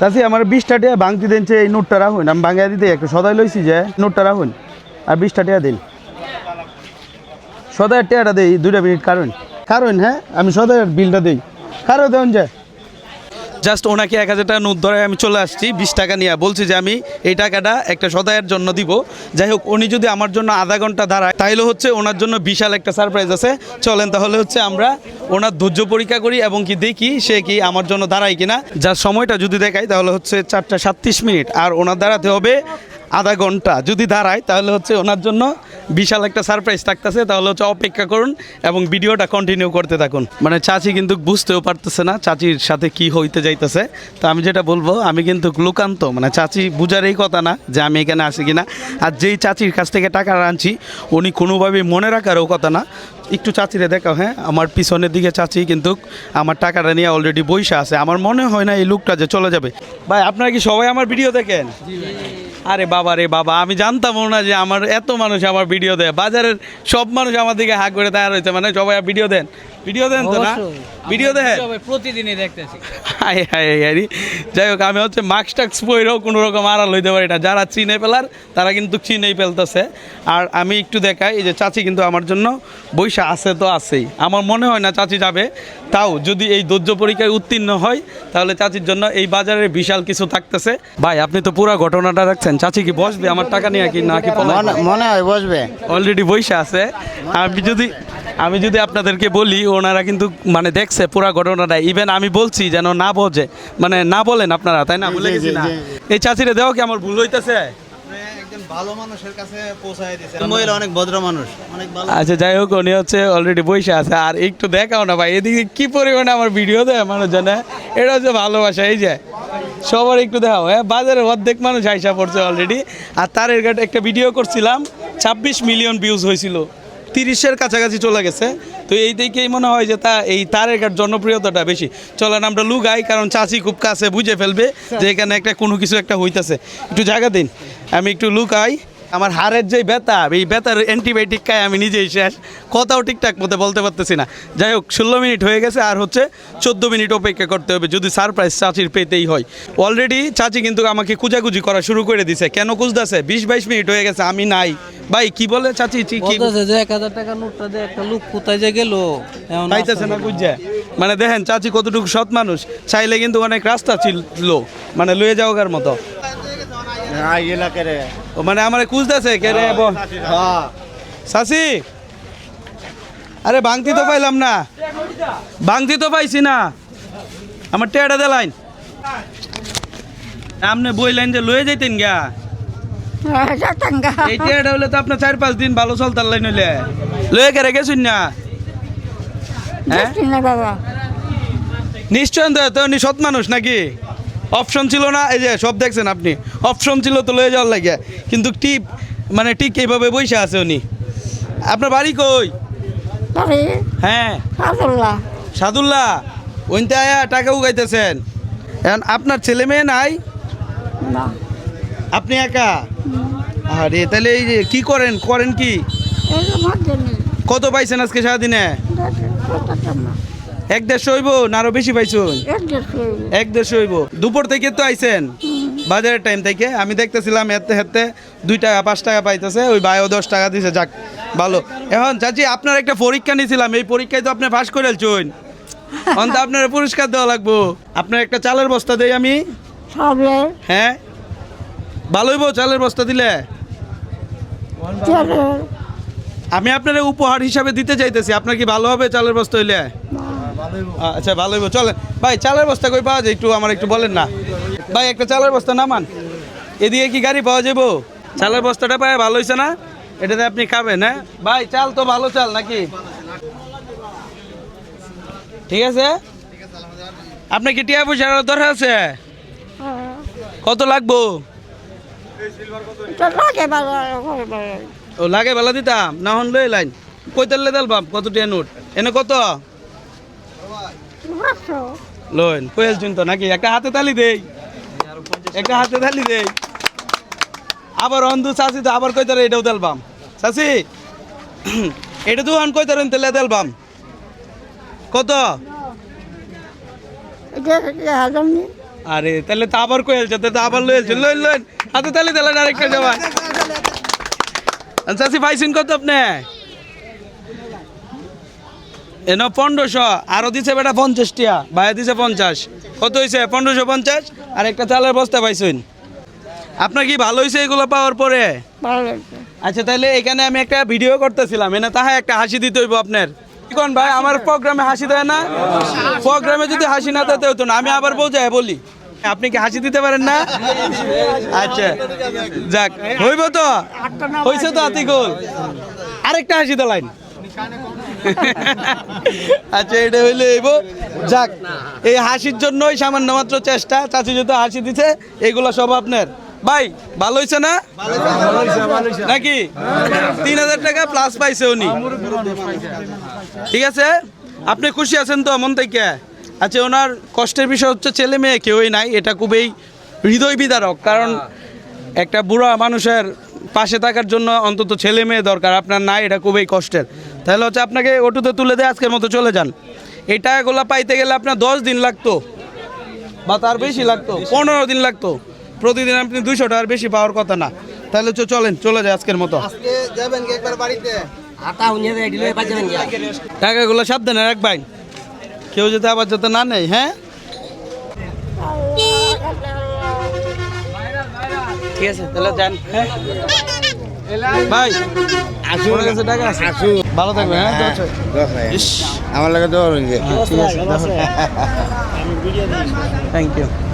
চাচি, আমার বিশটা টিয়া ভাঙতি দেন এই নোটটা রাখুন। আমি ভাঙিয়া দিতে একটু সদাই লইছি যে, নোটটা রাখুন। আর বিশটা টিয়া দিন। সদাই টিয়াটা দিই, দুইটা মিনিট কারণ। কারণ হ্যাঁ? আমি সদাই বিলটা দিই। কারও দেন যে জাস্ট ওনাকে এক হাজার টাকা নোট ধরে আমি চলে আসছি, বিশ টাকা নিয়ে। বলছি যে আমি এই টাকাটা একটা সদায়ের জন্য দিব। যাই হোক, উনি যদি আমার জন্য আধা ঘণ্টা দাঁড়ায়, তাইলে হচ্ছে ওনার জন্য বিশাল একটা সারপ্রাইজ আছে। চলেন তাহলে হচ্ছে আমরা ওনার ধৈর্য পরীক্ষা করি এবং কি দেখি সে কি আমার জন্য দাঁড়ায় কিনা। যার সময়টা যদি দেখাই, তাহলে হচ্ছে চারটা সাতত্রিশ মিনিট। আর ওনার দাঁড়াতে হবে আধা ঘণ্টা যদি দাঁড়ায়, তাহলে হচ্ছে ওনার জন্য বিশাল একটা সারপ্রাইজ থাকতেছে। তাহলে হচ্ছে অপেক্ষা করুন এবং ভিডিওটা কন্টিনিউ করতে থাকুন। মানে চাচি কিন্তু বুঝতেও পারতেছে না চাচির সাথে কি হইতে যাইতেছে। তো আমি যেটা বলব, আমি কিন্তু লুকান্ত মানে চাচি বুঝার এই কথা না যে আমি এখানে আসি কিনা। আর যেই চাচির কাছ থেকে টাকা আনছি, উনি কোনোভাবেই মনে রাখারও কথা না। একটু চাচিরে দেখাও হ্যাঁ? আমার পিছনের দিকে চাচি কিন্তু আমার টাকাটা নিয়ে অলরেডি বইসা আছে। আমার মনে হয় না এই লুকটা যে চলে যাবে। ভাই, আপনারা কি সবাই আমার ভিডিও দেখেন? আরে বাবা রে বাবা, আমি জানতাম না যে আমার এত মানুষ আমার ভিডিও দেয়। বাজারের সব মানুষ আমার দিকে হাঁক করে তাই রয়েছে মানে সবাই ভিডিও দেন। ভিডিও দেন তো না? ভিডিও দেন। প্রতিদিনই দেখতেছি। হাই হাই হাই যাই হোক আমি হচ্ছে মাস্ক টাক্স পরেও কোনো রকম আড়াল হইতে পারি না। যারা চিনে ফেলার তারা কিন্তু চিনেই ফেলতেছে। আর আমি একটু দেখাই এই যে চাচি কিন্তু আমার জন্য বৈশা আছে তো আছেই। আমার মনে হয় না চাচি যাবে। তাও যদি এই দৈর্য পরীক্ষায় উত্তীর্ণ হয় তাহলে চাচির জন্য এই বাজারে বিশাল কিছু থাকতেছে। ভাই আপনি তো পুরো ঘটনাটা রাখছেন চাচি কি বসবে? আমার টাকা নিয়ে কি না কি মনে মনে হয় বসবে। অলরেডি বৈশা আছে। আমি যদি আমি যদি আপনাদেরকে বলি ওনারা কিন্তু মানে দেখছে পুরা ঘটনাটা। ইভেন আমি বলছি যেন না বোঝে মানে না বলেন আপনারা তাই না? বলে গেছি না। এই চাচিরে দেওয়া কি আমার ভুল হইতেছে? ভালো মানুষের কাছে পৌঁছায় দিছে মহিলা অনেক ভদ্র মানুষ অনেক ভালো। আচ্ছা যাই হোক উনি হচ্ছে অলরেডি বসে আছে। আর একটু দেখাও না ভাই এদিকে কি পরিমাণে আমার ভিডিও দেয় মানুষ জানে এটা হচ্ছে ভালোবাসা এই যে। সবার একটু দেখাও হ্যাঁ বাজারে অর্ধেক মানুষ আইসা পড়ছে অলরেডি আর তার একটা ভিডিও করছিলাম ছাব্বিশ মিলিয়ন ভিউজ হয়েছিল তিরিশের কাছাকাছি চলে গেছে। তো এই দিকেই মনে হয় যে তা এই তারের কাঠ জনপ্রিয়তাটা বেশি। চলেন আমরা লুগাই, কারণ চাষি খুব কাছে বুঝে ফেলবে যে এখানে একটা কোনো কিছু একটা হইতেছে। একটু জায়গা দিন। আমি একটু লুকাই। আমার হাড়ের যে ব্যথা এই ব্যথার অ্যান্টিবায়োটিক খাই আমি নিজেই শেষ। কথাও ঠিকঠাক মতো বলতে পারতেছি না। যাই হোক ষোলো মিনিট হয়ে গেছে আর হচ্ছে চোদ্দ মিনিট অপেক্ষা করতে হবে যদি সারপ্রাইজ চাচির পেতেই হয়। অলরেডি চাচি কিন্তু আমাকে কুজাকুজি করা শুরু করে দিছে। কেন কুজদাছে বিশ বাইশ মিনিট হয়ে গেছে আমি নাই। ভাই কি বলে চাচি? কি যে এক হাজার টাকা নোটটা দিয়ে একটা লোক কোথায় যে গেল? পাইতেছে না বুঝছে? মানে দেখেন চাচি কতটুকু সৎ মানুষ চাইলে কিন্তু অনেক রাস্তা ছিল মানে লয়ে যাওয়ার মতো। ও মানে আমার কুজদাছে কে রে ব- হ্যাঁ। চাচি আরে ভাঙতি তো পাইলাম না। ভাঙতি তো পাইছি না। আমার টেয়াটা দেলাইন আপনি বইলেন যে লয়ে যাইতেন গা। এই টেয়াটা হলে তো আপনার চার পাঁচ দিন ভালো চলতার লাইন হইলে। লয়ে কে গেছুন না? হ্যাঁ? নিশ্চয় তো সৎ মানুষ নাকি? অপশন ছিল না এই যে সব দেখছেন আপনি। অপশন ছিল তো লয়ে যাওয়ার লাগে কিন্তু টিপ মানে ঠিক এইভাবে বসে আছে উনি। আপনার বাড়ি কই? হ্যাঁ। সাদুল্লাহ। ওইতে আয়া টাকা উগাইতেছেন। এখন আপনার ছেলে মেয়ে নাই? আপনি একা? আরে তাহলে এই যে কি করেন? করেন কি? কত পাইছেন আজকে সারাদিনে? এক দেড়শো হইব না আরও বেশি পাইছুন এক দেড়শো হইব। দুপুর থেকে তো আইছেন। বাজারের টাইম থেকে। আমি দেখতেছিলাম হেতে হেতে দুই টাকা পাঁচ টাকা পাইতেছে। ওই ভাইও দশ টাকা দিছে যাক ভালো। এখন চাচি আপনার একটা পরীক্ষা নিয়েছিলাম এই পরীক্ষায় তো আপনি পাস করে চুন অন্ত আপনার পুরস্কার দেওয়া লাগবো। আপনার একটা চালের বস্তা দেই আমি। হ্যাঁ। ভালো হইব চালের বস্তা দিলে? আমি আপনার উপহার হিসাবে দিতে চাইতেছি। আপনার কি ভালো হবে চালের বস্তা হইলে? আচ্ছা ভালো হইব। চলেন। ভাই চালের বস্তা কই পাওয়া যায়? একটু আমার একটু বলেন না। ভাই একটা চালের বস্তা নামান। এদিকে কি গাড়ি পাওয়া যাব চালের বস্তাটা পায় ভালো হয়েছে না? এটাতে আপনি খাবেন হ্যাঁ? ভাই চাল তো ভালো চাল নাকি? ঠিক আছে? আপনি কি টিয়া পয়সার দরকার আছে? কত লাগবো? লাগে বেলা দিতাম। না হন লই লাইন। কইতালে দেল বাপ কত টিয়া নোট? এনে কত? লোন কইল চুন তো নাকি? একটা হাতে তালি দেই। একটা হাতে তালি দেই। আবার অন্ধু চাষি তো আবার কইতারে এটাও দেলবাম চাষি এটা তো কইতারেন তেলে দেলবাম কত? আরে তাহলে তো আবার তাহলে তো আবার লয়েছে লইন লইন হাতে তাহলে আরেকটা জমা চাষি পাইছেন কত আপনি? এন পনেরোশো আরও দিছে বেটা পঞ্চাশ টিয়া ভাইয়া দিছে পঞ্চাশ। কত হয়েছে পনেরোশো পঞ্চাশ? আর একটা চালের বস্তা পাইছেন। আপনার কি ভালো হয়েছে এগুলো পাওয়ার পরে? আচ্ছা তাহলে এখানে আমি একটা ভিডিও করতেছিলাম এনে তাহা একটা হাসি দিতে হইব আপনার। কি কোন ভাই আমার প্রোগ্রামে হাসি দেয় না? প্রোগ্রামে যদি হাসি না দিতে হতো না আমি আবার বোঝায় বলি। আপনি কি হাসি দিতে পারেন না? আচ্ছা যাক হইব তো? হইছে তো আতিকুল। আরেকটা হাসি লাইন আচ্ছা এটা হইলে এইব যাক, এই হাসির জন্যই সামান্য মাত্র চেষ্টা। চাচি যদি হাসি দিছে, এগুলো সব আপনার। ভাই, ভালো হয়েছে না? নাকি? তিন হাজার টাকা প্লাস পাইছে উনি। ঠিক আছে? আপনি খুশি আছেন তো মন থেকে? আচ্ছা ওনার কষ্টের বিষয় হচ্ছে ছেলে মেয়ে, কেউই নাই। এটা খুবই হৃদয় বিদারক, কারণ একটা বুড়া মানুষের পাশে থাকার জন্য অন্তত ছেলে মেয়ে দরকার। আপনার নাই, এটা খুবই কষ্টের। তাহলে হচ্ছে আপনাকে ওটুতে তুলে দিয়ে আজকের মতো চলে যান। এই টাকাগুলো পাইতে গেলে আপনার দশ দিন লাগতো বা তার বেশি লাগতো পনেরো দিন লাগতো। প্রতিদিন আপনি দুইশো টাকার বেশি পাওয়ার কথা না। তাহলে হচ্ছে চলেন চলে যায় আজকের মতো। টাকাগুলো সাবধানে রাখবেন। কেউ যদি আবার যাতে না নেই হ্যাঁ? ঠিক আছে তাহলে যান। হ্যাঁ? ভাই আপনার কাছে টাকা আছে। ভালো থাকবে হ্যাঁ? তো আমার লাগে তো ঠিক আছে থ্যাংক ইউ